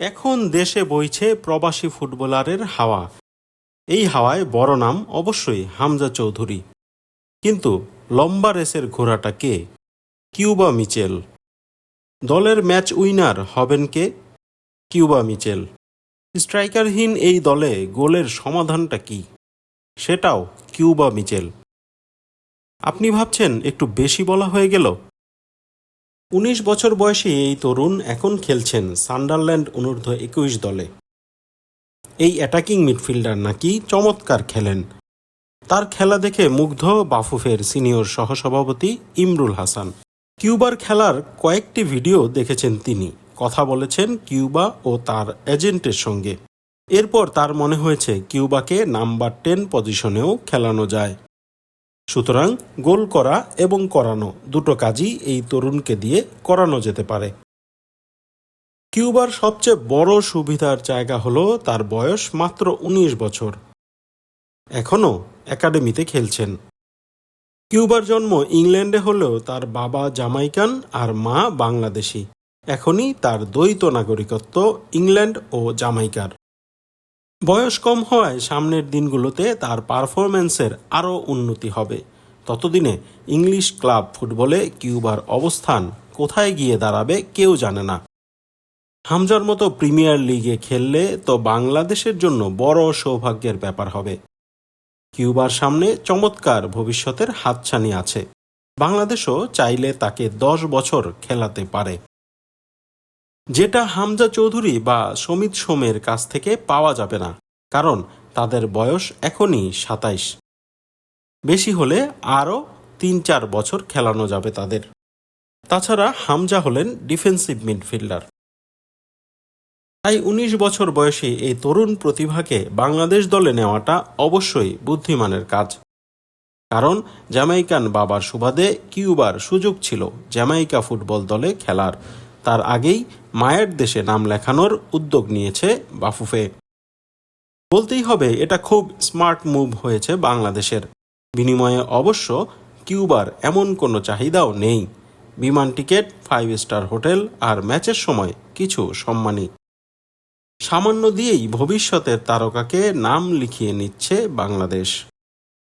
এখন দেশে বইছে প্রবাসী ফুটবলারের হাওয়া। এই হাওয়ায় বড় নাম অবশ্যই হামজা চৌধুরী। কিন্তু লম্বা রেসের ঘোড়াটা কে? কিউবা মিচেল। দলের ম্যাচ উইনার হবেন কে? কিউবা মিচেল। স্ট্রাইকারহীন এই দলে গোলের সমাধানটা কি? সেটাও কিউবা মিচেল। আপনি ভাবছেন একটু বেশি বলা হয়ে গেল? উনিশ বছর বয়সী এই তরুণ এখন খেলছেন সান্ডারল্যান্ড অনূর্ধ্ব একুশ দলে। এই অ্যাটাকিং মিডফিল্ডার নাকি চমৎকার খেলেন। তার খেলা দেখে মুগ্ধ বাফুফের সিনিয়র সহসভাপতি ইমরুল হাসান। কিউবার খেলার কয়েকটি ভিডিও দেখেছেন তিনি। কথা বলেছেন কিউবা ও তার এজেন্টের সঙ্গে। এরপর তার মনে হয়েছে কিউবাকে নাম্বার টেন পজিশনেও খেলানো যায়। সুতরাং গোল করা এবং করানো দুটো কাজই এই তরুণকে দিয়ে করানো যেতে পারে। কিউবার সবচেয়ে বড় সুবিধার জায়গা হলো তার বয়স মাত্র উনিশ বছর। এখনও একাডেমিতে খেলছেন। কিউবার জন্ম ইংল্যান্ডে হলেও তার বাবা জামাইকান আর মা বাংলাদেশি। এখনই তার দ্বৈত নাগরিকত্ব ইংল্যান্ড ও জামাইকার। বয়স কম হওয়ায় সামনের দিনগুলোতে তার পারফরম্যান্সের আরও উন্নতি হবে। ততদিনে ইংলিশ ক্লাব ফুটবলে কিউবার অবস্থান কোথায় গিয়ে দাঁড়াবে কেউ জানে না। হামজার মতো প্রিমিয়ার লিগে খেললে তো বাংলাদেশের জন্য বড় সৌভাগ্যের ব্যাপার হবে। কিউবার সামনে চমৎকার ভবিষ্যতের হাতছানি আছে। বাংলাদেশও চাইলে তাকে দশ বছর খেলাতে পারে। যেটা হামজা চৌধুরী বা সমিত সোমের কাছ থেকে পাওয়া যাবে না, কারণ তাদের বয়স এখনই সাতাইশ। বেশি হলে আরও তিন চার বছর খেলানো যাবে তাদের। তাছাড়া হামজা হলেন ডিফেন্সিভ মিডফিল্ডার। তাই উনিশ বছর বয়সী এই তরুণ প্রতিভাকে বাংলাদেশ দলে নেওয়াটা অবশ্যই বুদ্ধিমানের কাজ। কারণ জ্যামাইকান বাবার সুবাদে কিউবার সুযোগ ছিল জ্যামাইকা ফুটবল দলে খেলার। তার আগেই মায়ের দেশে নাম লেখানোর উদ্যোগ নিয়েছে বাফুফে। বলতেই হবে, এটা খুব স্মার্ট মুভ হয়েছে বাংলাদেশের। বিনিময়ে অবশ্য কিউবার এমন কোনো চাহিদাও নেই। বিমান টিকিট ফাইভ স্টার হোটেল আর ম্যাচের সময় কিছু সম্মানী। সামান্য দিয়েই ভবিষ্যতের তারকাকে নাম লিখিয়ে নিচ্ছে বাংলাদেশ।